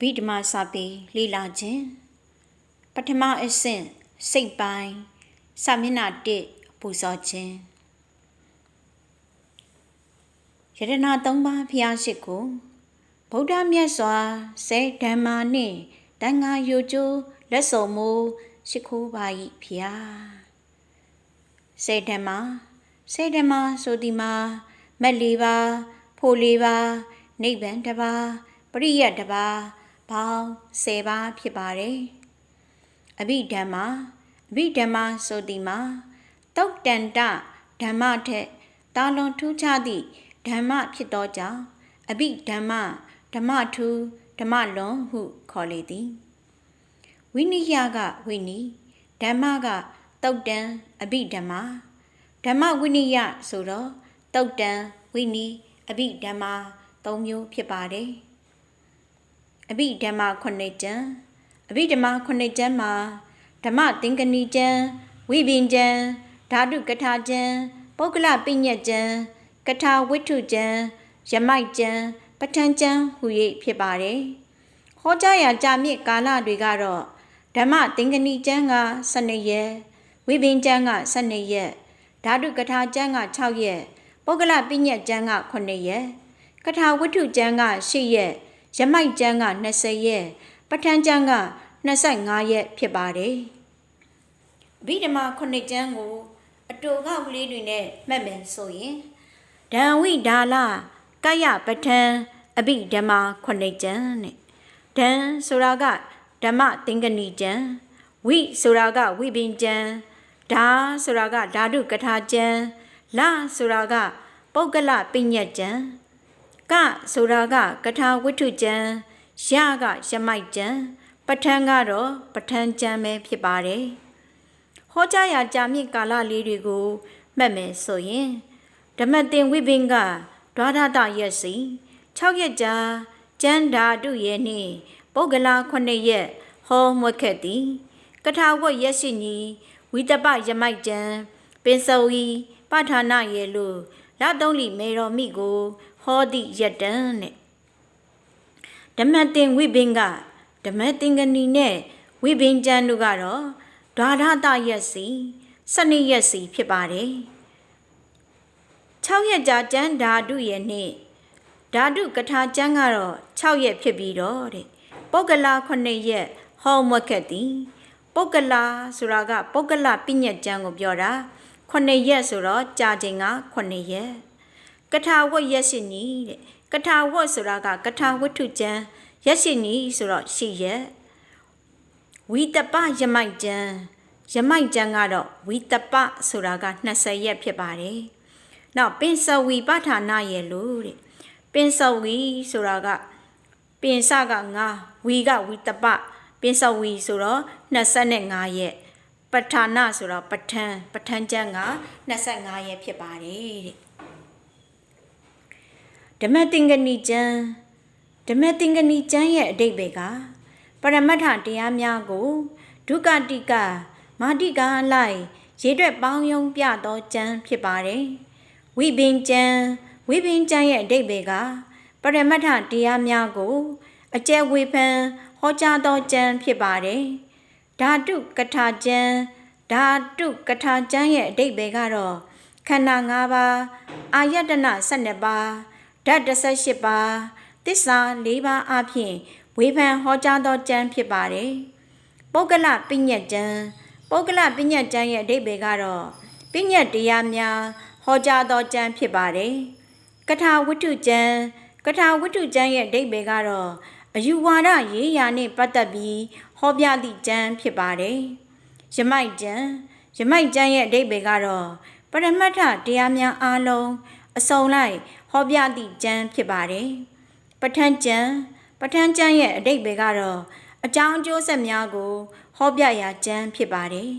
ဘိဓမ္မာစာပေလေ့လာခြင်းပထမအဆင့်စိတ်ပိုင်းစာမျက်နှာ1ပူဇော်ခြင်းယရနာ၃ပါးဖျားရှိကိုဗုဒ္ဓမြတ်စွာစေဓမ္မာနှင့်တန်ဃာယိုကျိုးလက်စုံမူရှိခိုးပါ၏ဖျားစေဓမ္မာစေဓမ္မာဆိုဒီမှာမက်လေးပါ ဖိုလေးပါနိဗ္ဗာန်တပါပရိယတ်တပါ ပေါင်း10ပါးဖြစ်ပါတယ်အဘိဓမ္မာအဘိဓမ္မာဆိုသည်မှာတုတ်တန်တဓမ္မထက်တာလွန်ထူးခြားသည့်ဓမ္မဖြစ်သောကြောင့်အဘိဓမ္မာဓမ္မထူးဓမ္မလွန်ဟုခေါ်လေသည်ဝိနိယကဝိနိဓမ္မကတုတ်တန်အဘိဓမ္မာဓမ္မဝိနိယဆိုတော့တုတ်တန်ဝိနိအဘိဓမ္မာ၃မျိုးဖြစ်ပါတယ် အဘိဓမ္မာခုနှစ်ကျမ်းအဘိဓမ္မာခုနှစ်ကျမ်းမှာဓမ္မသင်္ကနီကျမ်းဝိပင်ကျမ်းဓာတုကထာကျမ်းပုဂ္ဂလပိညတ်ကျမ်းကထာဝိထုကျမ်းယမိုက်ကျမ်းပဋ္ဌာန်းကျမ်းဟူ၍ဖြစ်ပါတယ်ဟောကြားရာကြာမြင့်ကာလတွေကတော့ဓမ္မသင်္ကနီကျမ်းက12ရက်ဝိပင်ကျမ်းက12ရက်ဓာတုကထာကျမ်းက6ရက်ပုဂ္ဂလပိညတ်ကျမ်းက9ရက်ကထာဝိထုကျမ်းက10ရက် ရမိုက်ကျမ်းက20ရက်ပဋ္ဌာန်းကျမ်းက25ရက်ဖြစ်ပါတယ်ဗိဓမာခုနှစ်ကျမ်းကို အတူကောက်ကလေးတွေနဲ့မှတ်မယ်ဆိုရင်ဒံဝိဒါလကယပဋ္ဌံအဘိဓမ္မာခုနှစ်ကျမ်းနဲ့ဒံဆိုတာကဓမ္မသင်္ကနီကျမ်းဝိဆိုတာကဝိပင်ကျမ်းဓာဆိုတာကဓာတုကထာကျမ်းလဆိုတာကပုဂ္ဂလပိညတ်ကျမ်း ကဆိုတာကကထာဝိထုကျမ်းရကရမိုက်ကျမ်းပဋ္ဌာန်းကတော့ပဋ္ဌာန်းကျမ်းပဲဖြစ်ပါတယ်ဟောကြားရာကြာမြင့်ကာလလေးတွေကိုမှတ်မယ်ဆိုရင်ဓမ္မတင်ဝိပင်ကဒွါဒတရက်စီ6ရက်ကြာကျမ်းဓာတုရဲ့နှင့်ပုဂ္ဂလာ9ရက်ဟောမွက်ခဲ့သည်ကထာဝတ်ရက်ရှိညီဝိတပယမိုက်ကျမ်းပင်စုံဤပဋ္ဌာနာရဲ့လို့ လသုံးလီမေတော်မိကိုဟောသည့်ယတံနဲ့ဓမ္မတင်ဝိပင်ကဓမ္မတင်ကဏီနဲ့ဝိပင်ကျမ်းတို့ကတော့ဓာရတရက်စီစနစ်ရက်စီဖြစ်ပါတယ်6ရက်ကြာကျမ်းဓာတုရဲ့နေ့ဓာတုကထာကျမ်းကတော့6ရက်ဖြစ်ပြီးတော့တဲ့ပုဂ္ဂလာ9ရက်ဟောမွက်ခဲ့သည်ပုဂ္ဂလာဆိုတာကပုဂ္ဂလပိညတ်ကျမ်းကိုပြောတာ 9ရက်ဆိုတော့ကြာချိန်က9ရက်ကထာဝတ်ရက်ရှိနီးတဲ့ကထာဝတ်ဆိုတာကကထာဝတ္ထုကျမ်းရက်ရှိနီးဆိုတော့ရှိရက်ဝိတပယမိုက်ကျမ်းယမိုက်ကျမ်းကတော့ဝိတပဆိုတာက20ရက်ဖြစ်ပါတယ်။နောက်ပင်စဝီပဋ္ဌာနာရဲ့လို့တဲ့ပင်စဝီဆိုတာကပင်စကငါဝီကဝိတပပင်စဝီဆိုတော့25ရက် ပဋ္ဌာနာဆိုတော့ပဋ္ဌာန်းပဋ္ဌာန်းကျမ်းက25ရက်ဖြစ်ပါတယ်တဲ့ဓမ္မသင်္ကနီကျမ်းဓမ္မသင်္ကနီကျမ်းရဲ့အဓိပ္ပာယ်ကပရမတ္ထတရားများကိုဒုက္ကတိကမာတိကာလိုက်ရေတွက်ပေါင်းယုံပြသောကျမ်းဖြစ်ပါတယ်ဝိပင်ကျမ်းဝိပင်ကျမ်းရဲ့အဓိပ္ပာယ်ကပရမတ္ထတရားများကိုအကျယ်ဝေဖန်ဟောကြားသောကျမ်းဖြစ်ပါတယ် ဓာတုကထာကျမ်းဓာတုကထာကျမ်းရဲ့အဓိပ္ပာယ်ကတော့ခန္ဓာ၅ပါးအာယတနာ12ပါးဓာတ်18ပါးသစ္စာ၄ပါးအပြင်ဝေဖန်ဟောကြားသောကျမ်းဖြစ်ပါတယ်ပုဂ္ဂလပညတ်ကျမ်းပုဂ္ဂလပညတ်ကျမ်းရဲ့အဓိပ္ပာယ်ကတော့ပညတ်တရားများဟောကြားသောကျမ်းဖြစ်ပါတယ်ကထာဝတ္ထုကျမ်းကထာဝတ္ထုကျမ်းရဲ့အဓိပ္ပာယ်ကတော့ အယူဝါဒရေးရာနှင့်ပတ်သက်ပြီးဟောပြသည့်ကျမ်းဖြစ်ပါတယ်။ယမိုက်ကျမ်းယမိုက်ကျမ်းရဲ့အဓိပ္ပာယ်ကတော့ပရမတ္ထတရားများအားလုံးအစုံလိုက်ဟောပြသည့်ကျမ်းဖြစ်ပါတယ်။ပဋ္ဌာန်းကျမ်းပဋ္ဌာန်းကျမ်းရဲ့အဓိပ္ပာယ်ကတော့အကြောင်းအကျိုးဆက်များကိုဟောပြရာကျမ်းဖြစ်ပါတယ်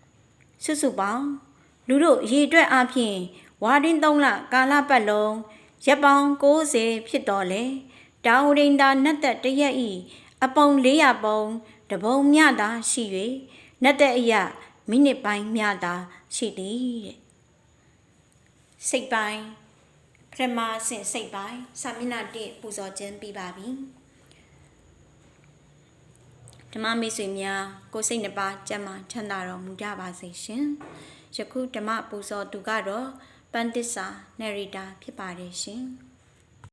။စုစုပေါင်းလူတို့ရေတွက်အဖြစ်ဝါဒင်း၃လကာလပတ်လုံးရက်ပေါင်း60ဖြစ်တော်လေ။ တာဝရိန္ဒာနတ်သက်တရက်ဤအပုံ400ပုံတပုံမြတာရှိ၍နတ်သက်အရမိနစ်ပိုင်းမြတာရှိသည်တဲ့စိတ်ပိုင်းပထမဆင့်စိတ်ပိုင်းစာမျက်နှာ1ပူဇော်ခြင်းပြီးပါပြီဓမ္မမိတ်ဆွေများကိုယ်စိတ်နှပါကြမ်းမှချမ်းသာတော်မူကြပါစေရှင်ယခုဓမ္မပူဇော်သူကတော့ပန္တိစာနေရီတာဖြစ်ပါတယ်ရှင်